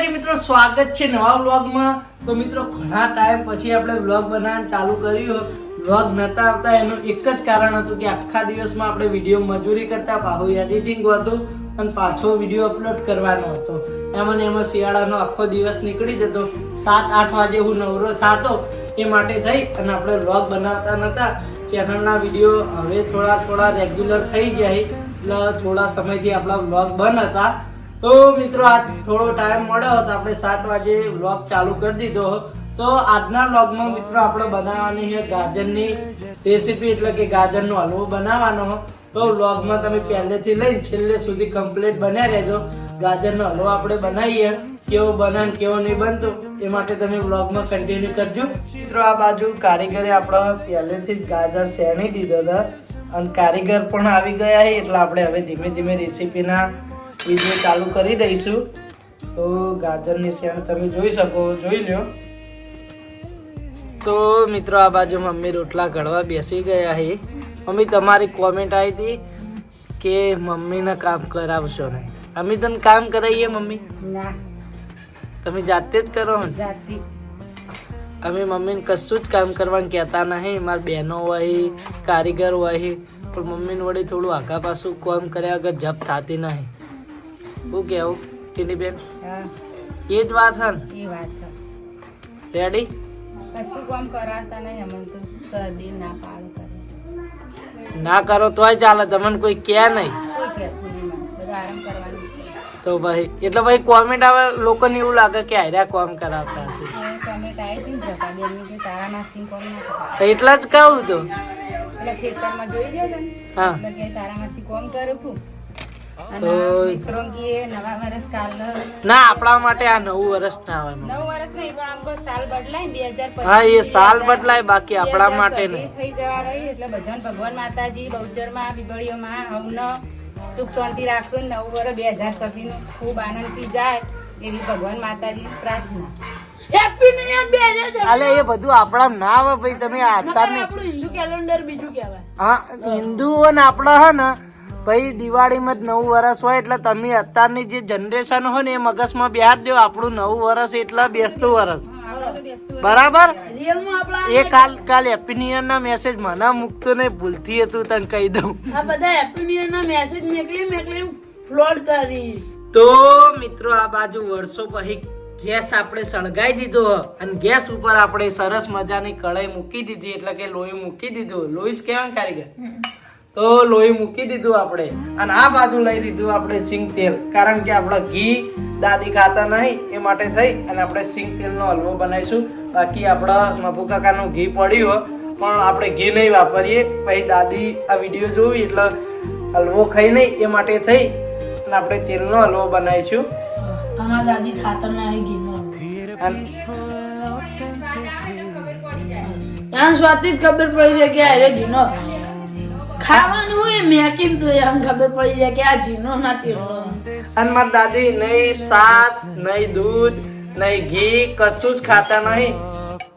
માતાજી મિત્રો, સ્વાગત છે નવા વ્લોગમાં. તો મિત્રો, ઘણા ટાઈમ પછી આપણે વ્લોગ બનાવવાનું ચાલુ કર્યું. વ્લોગ નતા આવતા, એનું એક જ કારણ હતું કે આખા દિવસમાં આપણે વીડિયો મજૂરી કરતા પાછું એડિટિંગ હતું અને પાછો વીડિયો અપલોડ કરવાનો હતો. એમાં એમાં શિયાળાનો આખો દિવસ નીકળી જતો. સાત, આઠ વાગે હું નવરો થતો. એ માટે થઈ અને આપણે વ્લોગ બનાવતા નતા. ચેનલના વીડિયો હવે થોડા થોડા રેગ્યુલર થઈ જાય એટલે થોડા સમયથી આપણા વ્લોગ બંધ હતા. તો મિત્રો, આજ થોડો ટાઈમ મળ્યો તો આપણે સાત વાગે વ્લોગ ચાલુ કરી દીધો. તો આજના વ્લોગમાં મિત્રો, આપણે બનાવવાની છે ગાજરની રેસીપી એટલે કે ગાજરનો હલવો બનાવવાનો. તો વ્લોગમાં તમે પહેલેથી લઈને છેલ્લે સુધી કમ્પ્લીટ બન્યા રહેજો. ગાજરનો હલવો આપણે બનાવીએ. કેવો બને કેવો નહીં બનતો, એ માટે તમે વ્લોગમાં કન્ટિન્યુ કરજો. મિત્રો, આ બાજુ કારીગરે આપણે પહેલેથી જ ગાજર શેણી દીધો હતા. અને કારીગર પણ આવી ગયા એટલે આપણે હવે ધીમે ધીમે રેસીપીના વીડિયો ચાલુ કરી દઈશું. તો ગાજરની શેણ તમે જોઈ શકો જોઈ લો તો મિત્રો આ બાજુ મમ્મી રોટલા ઘડવા બેસી ગયા છે. મમ્મી તમારી કોમેન્ટ આવી હતી કે મમ્મીને કામ કરાવશો નહીં. અમે તને કામ કરાવીએ મમ્મી? તમે જાતે જ કરો ને? અમે મમ્મીને કશું જ કામ કરવાનું કહેતા નહીં. મારી બહેનો હોય કારીગર હોય પણ મમ્મીને વળી થોડું આગા પાછું કામ કર્યા વગર જપ થતી નહીં. શું કેવું ટીની બેન એ જ વાત હન એ વાત હન રેડી કશું કામ કરાતા નહીં અમને તો સદી ના પાળ કરે. ના કરો તોય ચાલે તમને કોઈ કહે નહીં. તો ભાઈ એટલે ભાઈ કોમેન્ટ આવે લોકોને એવું લાગે કે આયરા કોમ કરાવતા છે. એટલે જ કહું તો. એટલે ખેતરમાં જોઈ જાય ને હા. તારા માસી કોમ કરું છું ના આપણા માટે આ નવું વર્ષ ના હોય મમ્મી. નવ વર્ષ નહીં પણ આમ સાલ બદલાય બે હજાર હા એ સાલ બદલાય બાકી આપણા માટે નહીં. થઈ જવા રહી એટલે બધાને ભગવાન માતાજી બહુચરમાં બીબળીઓમાં હવનો સુખ શાંતિ રાખું નવું વર્ષ બે હજાર છવ્વીસ ખૂબ આનંદથી જાય એવી ભગવાન માતાજી પ્રાર્થના. અલે એ બધું આપણા ના આવે ભાઈ તમે હિન્દુ કેલેન્ડર બીજું કહેવાય. હા હિન્દુઓ ને આપણા હે ને ભાઈ દિવાળીમાં જ નવું વર્ષ હોય એટલે તમે અત્યારની જે જનરેશન હોય ને એ મગજમાં બેહાર દો આપણું નવું વર્ષ એટલે બેસતું બેસતું બરાબર? એ કાલ કાલ હેપી ન્યુ ના મેસેજ મને મૂકતો ને ભૂલથી હતું તને કહી દઉં. આ બધા હેપી ન્યુ ના મેસેજ મેકલી મેકલી ફ્લોડ કરી. તો મિત્રો આ બાજુ વર્ષો પછી ગેસ આપણે સળગાઈ દીધો અને ગેસ ઉપર આપણે સરસ મજાની કઢાઈ મૂકી દીધી એટલે કે લોહી મૂકી દીધું. લોહી જ કહેવાય કારીગર? તો લોહી મૂકી દીધું આપણે અને આ બાજુ લઈ દીધું આપણે સિંગ તેલ. કારણ કે આપણે ઘી દાદી ખાતા નહીં એ માટે થઈ અને આપણે સિંગ તેલનો હલવો બનાવીશું. બાકી આપણા મફુ કાકાનું ઘી પડ્યું હોય પણ આપણે ઘી નહીં વાપરીએ. પછી દાદી આ વીડિયો જોવી એટલે હલવો ખાઈ નહીં એ માટે થઈ અને આપણે તેલનો હલવો બનાવીશું. અમારા દાદી ખાતા નહીં ઘીનો. સ્વાદથી જ ખબર પડી જાય કે અરે ઘીનો. ખાવાનું હોય મેકીને તો એમ ખબર પડી જાય કે આ ઘીનો નથી અને મારી દાદી, નહીં સાસ, નહીં દૂધ, નહીં ઘી, કશું જ ખાતા નહીં.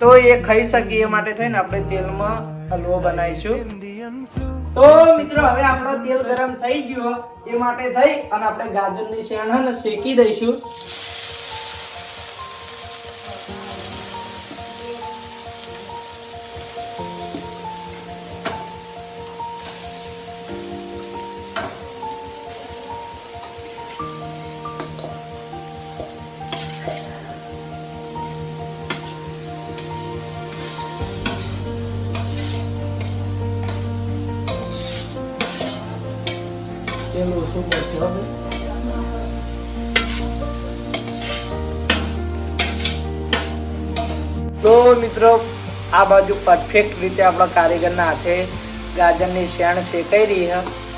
તો એ ખાઈ શકીએ માટે થઈને આપણે તેલમાં હલવો બનાવીશું. તો મિત્રો, હવે આપણો તેલ ગરમ થઈ ગયો. એ માટે થઈ અને આપણે ગાજરની શેણ શેકી દઈશું. ઓછું પડશે તો મિત્રો, આ બાજુ પરફેક્ટ રીતે આપણા કારીગરના હાથે ગાજરની શેણ શેકાઈ રહી છે.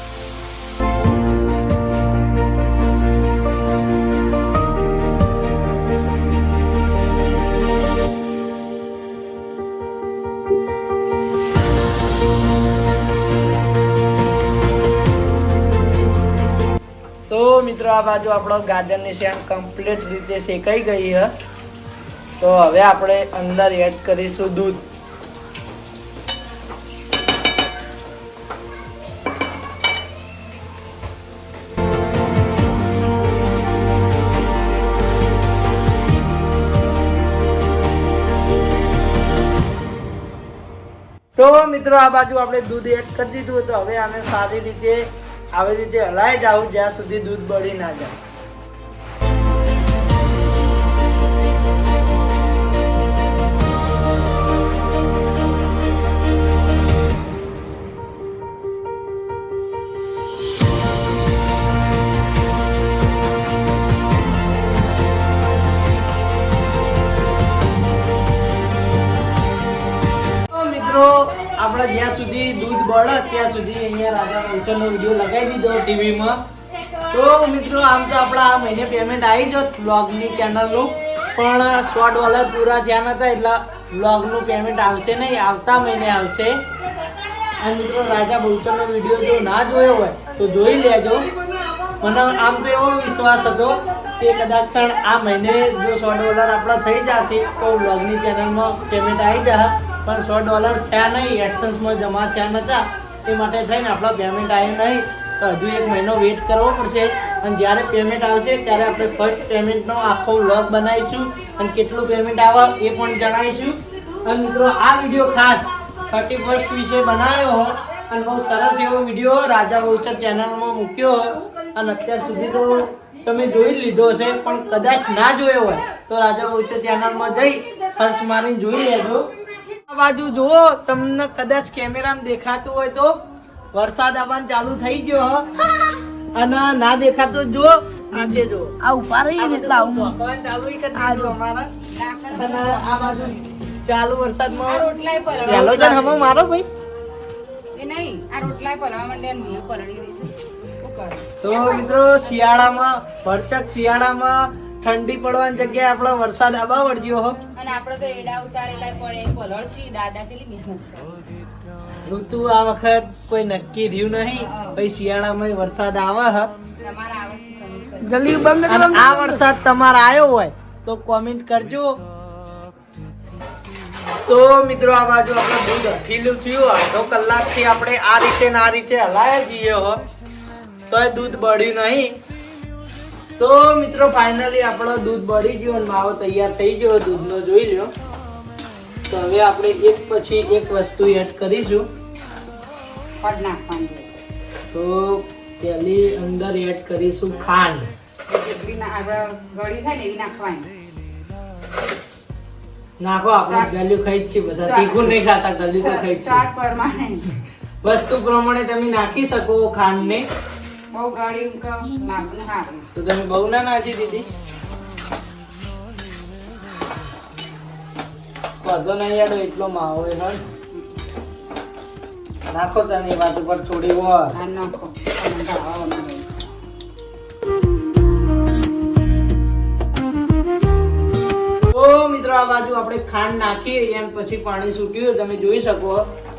બાજુ આપણો ગાજરની શેણ કમ્પ્લીટ રીતે શેકાઈ ગઈ છે તો હવે આપણે અંદર એડ કરીશું દૂધ. તો મિત્રો, આ બાજુ આપણે દૂધ એડ કરી દીધું તો હવે આને સારી રીતે આવી રીતે હલાઈ આવું જ્યાં સુધી દૂધ બળી ના જાય. પંચરનો વીડિયો લગાવી દીધો ટીવીમાં. તો મિત્રો, આમ તો આપણા આ મહિને પેમેન્ટ આવી જો વ્લોગની ચેનલનું પણ શોર્ટ ડોલર પૂરા થયા નતા એટલે વ્લોગનું પેમેન્ટ આવશે નહીં, આવતા મહિને આવશે. અને મિત્રો, રાજા બહુચરનો વીડિયો જો ના જોયો હોય, તો જોઈ લેજો. મને આમ તો એવો વિશ્વાસ હતો કે કદાચ આ મહિને જો સો ડોલર આપણા થઈ જશે, તો વ્લોગની ચેનલમાં પેમેન્ટ આવી જશે. પણ સો ડોલર થયા નહીં એડસન્સમાં જમા થયા નતા. એ માટે થઈને આપણા પેમેન્ટ આવ્યું નહીં. તો હજુ એક મહિનો વેઇટ કરવો પડશે. અને જ્યારે પેમેન્ટ આવશે, ત્યારે આપણે ફર્સ્ટ પેમેન્ટનો આખો વ્લોગ બનાવીશું અને કેટલું પેમેન્ટ આવે એ પણ જણાવીશું. અને મિત્રો, આ વીડિયો ખાસ થર્ટી ફર્સ્ટ વિશે બનાવ્યો હો. અને બહુ સરસ એવો વીડિયો રાજા બહુચર ચેનલમાં મૂક્યો અને અત્યાર સુધી તો તમે જોઈ લીધો હશે, પણ કદાચ ના જોયો હોય, તો રાજા બહુચર ચેનલમાં જઈ સર્ચ મારીને જોઈ લેજો. બાજુ જુઓ તમને કદાચ કેમેરામાં દેખાતું હોય તો વરસાદ આવવાનું ચાલુ થઈ ગયો હો. અને ના દેખાતો જો નીચે જો આ ઉપર રહી ને એટલે આવું. ભગવાન ચાલુ કરી દીધું અમારા. અને આ બાજુ ચાલુ આ વરસાદમાં પહેલો જણ હમો મારો ભાઈ. એ નહીં આ રોટલાય પલળવા માંડે પલળી રહી છે. તો મિત્રો શિયાળામાં ભરચક શિયાળામાં ઠંડી પડવાની જગ્યાએ આપણો વરસાદ આબા વળગ્યો હો. અને આપણે તો એડા ઉતારેલા પડે પલળશી દાદા ચેલી મહેનત કરે. ઋતુ આ વખત કોઈ નક્કી થયું નહીં. પછી શિયાળામાં વરસાદ આવે હ. જલ્દી બંધ કરો આ વરસાદ તમારો આવ્યો હોય તો કોમેન્ટ કરજો. તો મિત્રો આ બાજુ આપણે દૂધ અઠીલું થયું. અડધો કલાકથી આપણે આ રીતે ને આ રીતે હલાયા જઈએ હો. તોય દૂધ બળ્યું નહીં. તો મિત્રો ફાઇનલી આપણો દૂધ બળી ગયો અને માવો તૈયાર થઈ ગયો. દૂધનો જોઈ લ્યો. તો હવે આપણે એક પછી એક વસ્તુ એડ કરીશું. પડ નાખવાની. તો પહેલી અંદર એડ કરીશું ખાંડ. ના- ને નાખો આપણે ગલ્યું ખાઈ જ છીએ બધા. તીખું નહીં ખાતા ગલ્યું તો ખાઈ છીએ. વસ્તુ પ્રમાણે તમે નાખી શકો ખાંડને. બહુ ગળી તો નાખવું સારું તો તમે બહુ ના નાસી દીધી? વધો નહીં યાર એટલો માવો એ હળ નાખો તને વાત ઉપર થોડી વાર. હા નાખો. તો મિત્રો આ બાજુ આપણે ખાંડ નાખી એમ પછી પાણી છૂટ્યું તમે જોઈ શકો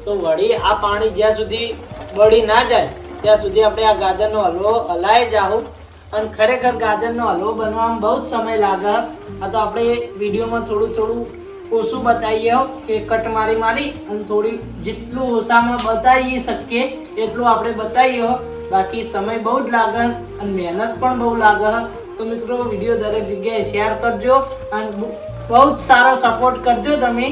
તો વળી આ પાણી જ્યાં સુધી બળી ના જાય ત્યાં સુધી આપણે આ ગાજરનો હલવો હલાઈ જાઉં અને ખરેખર ગાજરનો હલવો બનવામાં બહુ જ સમય લાગે. આ તો આપણે વિડીયોમાં થોડું થોડું ઓછું બતાવીએ કે કટ મારી મારી અને થોડી જેટલું ઓછામાં બતાવી શકીએ, એટલું આપણે બતાવીએ બાકી સમય બહુ જ લાગે અને મહેનત પણ બહુ લાગે. તો મિત્રો, વીડિયો દરેક જગ્યાએ શેર કરજો અને બહુ જ સારો સપોર્ટ કરજો તમે.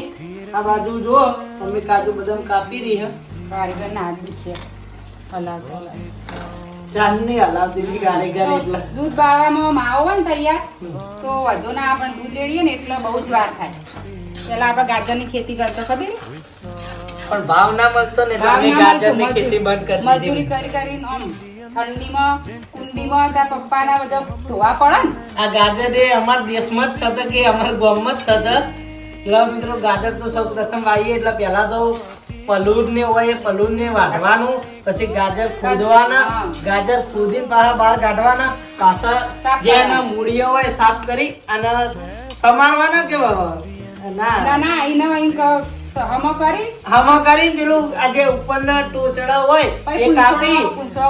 આ બાજુ જુઓ, મમ્મી કાજુ બદામ કાપી રહી હે. કારીગર ના હાથ દુખે. હલાવ હલાવ. ચાંદની હલાવતી કારીગર એટલે. દૂધ બાળવામાં માવો હોય ને તૈયાર તો વધુ ના આપણે દૂધ લેડીએ ને એટલે બહુ જ વાર થાય. પેલા આપણે ગાજરની ખેતી કરતા ખબર? પણ ભાવ ના મળતો ને એટલે ગાજરની ખેતી બંધ કરી મજૂરી કરી કરીને આમ ઠંડીમાં કુંડીમાં તાર પપ્પાના બધા ધોવા પડે ને. આ ગાજર એ અમારા દેશમાં જ થતો કે અમારા ગામમાં જ થતો. એટલે મિત્રો ગાજર તો સૌ પ્રથમ વાવીએ એટલે પહેલા તો પલુર ને હોય પલુર ને વાઢવાનું પછી ગાજર ખોદવાના ગાજર ખોદીને પાછા બહાર કાઢવાના પાછા જે એના મૂળીઓ હોય સાફ કરી અને સમારવાના કે ના? ના એને ક- કરી. પેલું આજે ઉપરના ટોચડા હોય એ કાપી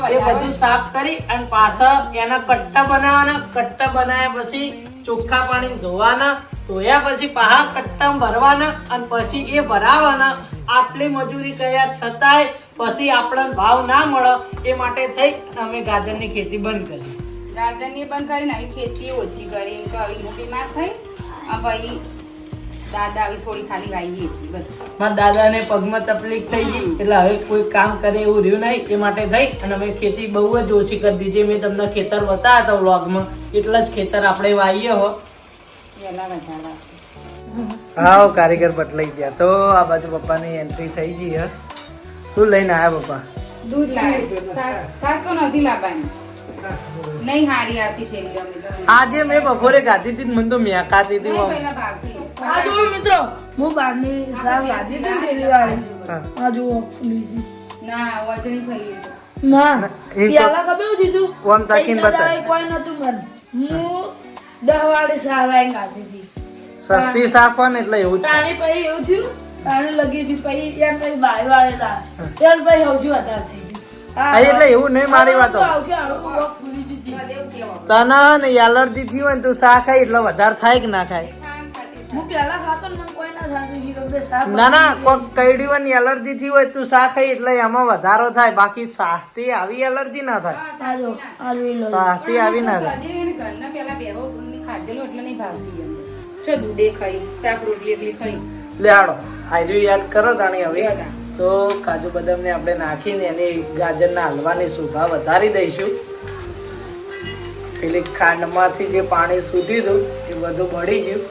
એ બધું સાફ કરી અને પાછા એના કટ્ટા બનાવવાના. કટ્ટા બનાવ્યા પછી ચોખ્ખા પાણી ધોવાના, ધોયા પછી પાહા કટ્ટમ ભરવાના અને પછી એ ભરાવાના. આટલી મજૂરી કર્યા છતાંય પછી આપણને ભાવ ના મળે. એ માટે થઈ અમે ગાજરની ખેતી બંધ કરી. ગાજરની બંધ કરીને આવી ખેતી ઓછી કરી. કે આવી મોટી માર થઈ. પછી દાદા આવી થોડી ખાલી વાઈ હતી બસ. મારા દાદાને પગમાં તકલીફ થઈ ગઈ એટલે હવે કોઈ કામ કરે એવું રહ્યું નહીં એ માટે થઈ અને અમે ખેતી બહુ જ ઓછી કરી દીધી. મેં તમને ખેતર બતાવ્યા હતા વ્લોગમાં એટલા જ ખેતર આપણે વાઈએ હો. વહેલા વધારવા હા કારીગર બદલાઈ ગયા. તો આ બાજુ પપ્પાની એન્ટ્રી થઈ ગઈ હસ શું લઈને આવ્યા પપ્પા? દૂધ લાવે. સાસ તો નથી લાવવાની. નહીં હારી આવતી થેલી અમે આજે મેં બપોરે ગાધી હતી ને મને તો મેકાતી હતી આ જુઓ મિત્રો? હું બહારની શાક લાદી હતી ડેલી વાળી હા. આ જુઓ ફૂલી ગઈ. ના વજન થઈ ગયું. ના એમ પેલા ખબર હું દીધું? ઓમ તાકીન બતા. કોઈ નતું મન. હું દહ વાળી શાક લાવીને ખાધી હતી. સસ્તી સાફ પણ એટલે એવું તાણી પછી એવું થયું તાણી લગી હતી પછી ત્યાં પછી બાય વાળે તા ત્યાં પછી સૌથી વધારે થઈ એટલે એવું નહીં મારી વાતો. તને એલર્જી થી હોય ને તું શાક ખાય એટલે વધારે થાય કે ના ખાય? હું પેલા ખાતો ને મને કોઈ ના થતું શાક ના ના કોક કઈડી હોય એલર્જી થી હોય તું શાક ખાઈ એટલે એમાં વધારો થાય. બાકી શાકથી આવી એલર્જી ના થાય. શાકથી આવી ના થાય. ઘરના પેલા બેહો ની એટલે નહીં ભાવતી જો દૂધે ખાઈ શાક રોટલી એકલી ખાઈ. લે હાડો આયુ યાદ કરો તાણી હવે. તો કાજુ બદામને આપણે નાખીને એની ગાજરના હલવાની શોભા વધારી દઈશું. પેલી ખાંડમાંથી જે પાણી છૂટ્યું હતું એ બધું બળી ગયું.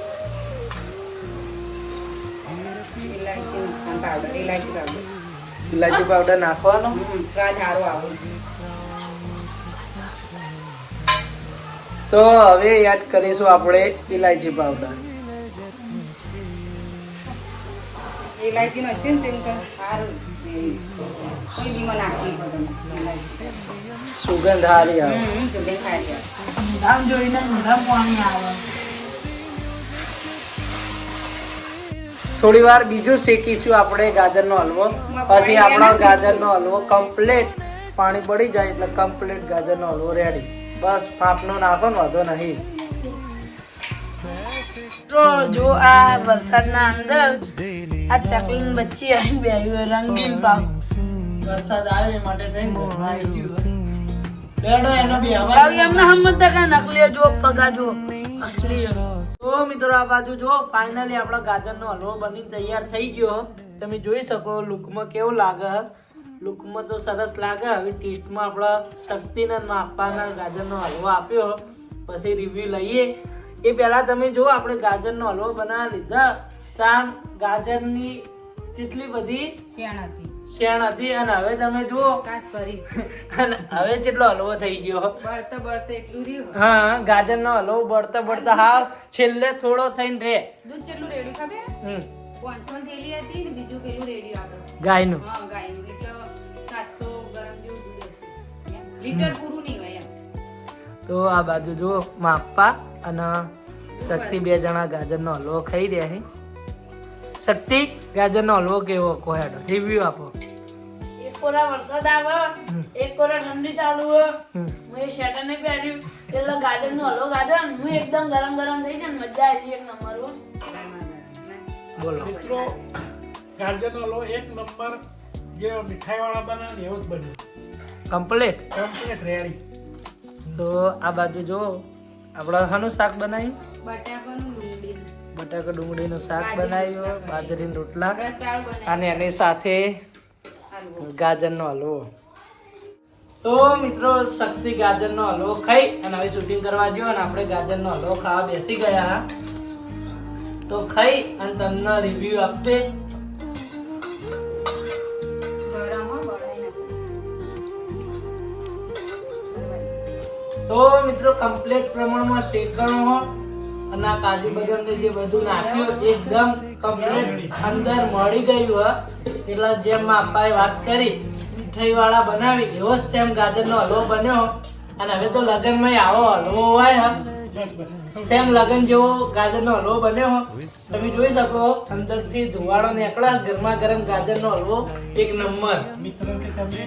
પાવડર ઇલાયચી પાવડર. ઇલાયચી પાવડર નાખવાનો? સ્વાદ સારો આવે. તો હવે એડ કરીશું આપણે ઇલાયચી પાવડર. ઇલાયચી નો હશે ને તેમ કે સારું સુગંધ સારી આવે. સુગંધ ખાઈ જાય આમ જોઈને પાણી આવે. થોડી વાર બીજું શેકીશું આપણે ગાજરનો હલવો. પછી આપણો ગાજરનો હલવો કમ્પ્લીટ પાણી પડી જાય એટલે કમ્પ્લીટ ગાજરનો હલવો રેડી બસ પાપનો નાખો ને વાંધો નહીં. તો જો આ વરસાદના અંદર આ ચકલીન બચ્ચી આવી બે રંગીન પાવ વરસાદ આવે માટે થઈ ગયું બેડો એનો બી અવાજ એમને સમજતા કે નકલી જો પગા જો અસલી તો મિત્રો આ બાજુ જો ફાઇનલી આપણો ગાજરનો હલવો બની તૈયાર થઈ ગયો તમે જોઈ શકો લુકમાં કેવું લાગે લુકમાં તો સરસ લાગે હવે ટેસ્ટમાં આપણા શક્તિને માપવાના ગાજરનો હલવો આપ્યો પછી રિવ્યુ લઈએ. એ પહેલાં તમે જો આપણે ગાજરનો હલવો બનાવી લીધા. ત્યાં ગાજરની કેટલી બધી શિયાળ હતી શેણ હતી અને હવે તમે જુઓ. કાસ ફરી. અને હવે કેટલો હલવો થઈ ગયો. બળતો બળતો એટલું રહ્યું. હા ગાજરનો હલવો બળતા બળતા. હાવ છેલ્લે થોડો થઈને રે. દૂધ કેટલું રેડી ખબર? હમ. પાંચસો થેલી હતી ને બીજું પેલું રેડી આપણે. ગાયનું. હા ગાયનું. એટલે સાતસો ગરમ જેવું દૂધ હશે. લીટર પૂરું નહીં હોય તો આ બાજુ જુઓ માપા અને શક્તિ બે જણા ગાજરનો હલવો ખાઈ રહ્યા છે. શક્તિ ગાજરનો હલવો કેવો કહો હેડો રિવ્યુ આપો. એક કોરા વરસાદ આવે એક કોરા ઠંડી ચાલુ હોય. હું એ શેટર ને પહેર્યું. એટલે ગાજર નો હલવો ગાજર. હું એકદમ ગરમ ગરમ થઈ જાય ને મજા આવી એક નંબર બોલો. મિત્રો ગાજરનો હલવો એક નંબર જે મીઠાઈવાળા બનાવે ને એવો જ બન્યો કમ્પ્લીટ કમ્પ્લીટ રેડી તો આ બાજુ જો આપણે શાનું શાક બનાવી. બટાકાનું બટાકા ડુંગળીનું શાક બનાવ્યું બાજરીના રોટલા. અને એની સાથે ગાજરનો હલવો. તો મિત્રો શક્તિ ગાજરનો હલવો ખાઈ અને હવે શૂટિંગ કરવા ગયો અને આપણે ગાજરનો હલવો ખાવા બેસી ગયા. તો ખાઈ અને તમને રિવ્યુ આપે તો મિત્રો કમ્પ્લીટ પ્રમાણમાં શેકણો અને આ કાજુ બદામને જે બધું નાખ્યું એકદમ કમ્પ્લીટ અંદર મળી ગયું એટલે જેમ માપાએ વાત કરી મીઠાઈ વાળા બનાવી એવો જ સેમ ગાજરનો હલવો બન્યો અને હવે તો લગનમાં આવો હલવો હોય સેમ લગન જેવો ગાજરનો હલવો બન્યો તમે જોઈ શકો અંદરથી ધુવાડો નીકળે ગરમા ગરમ ગાજરનો હલવો એક નંબર. તમે.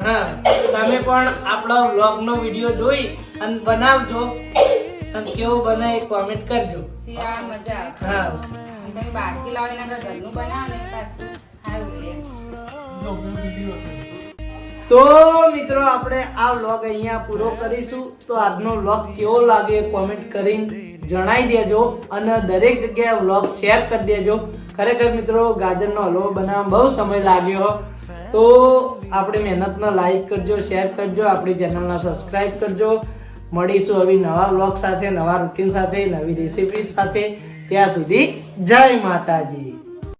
હા. તમે પણ આપણા વ્લોગનો વીડિયો જોઈ અને બનાવજો. અને કેવું બને એ કોમેન્ટ કરજો. શિયાળા મજા હા. તમે બહારથી લાવેલા તો ઘરનું બનાવો ને પાછું તો મિત્રો આપણે આ વ્લોગ અહીંયા પૂરો કરીશું. તો આજનો વ્લોગ કેવો લાગે કોમેન્ટ કરીને જણાવી દેજો અને દરેક જગ્યાએ વ્લોગ શેર કરી દેજો. ખરેખર મિત્રો ગાજરનો હલવો બનાવવામાં બહુ સમય લાગ્યો. તો આપણે મહેનતને લાઈક કરજો શેર કરજો આપણી ચેનલને સબસ્ક્રાઈબ કરજો. મળીશું હવે નવા બ્લોગ સાથે, નવા રૂટીન સાથે, નવી રેસીપી સાથે. ત્યાં સુધી જય માતાજી.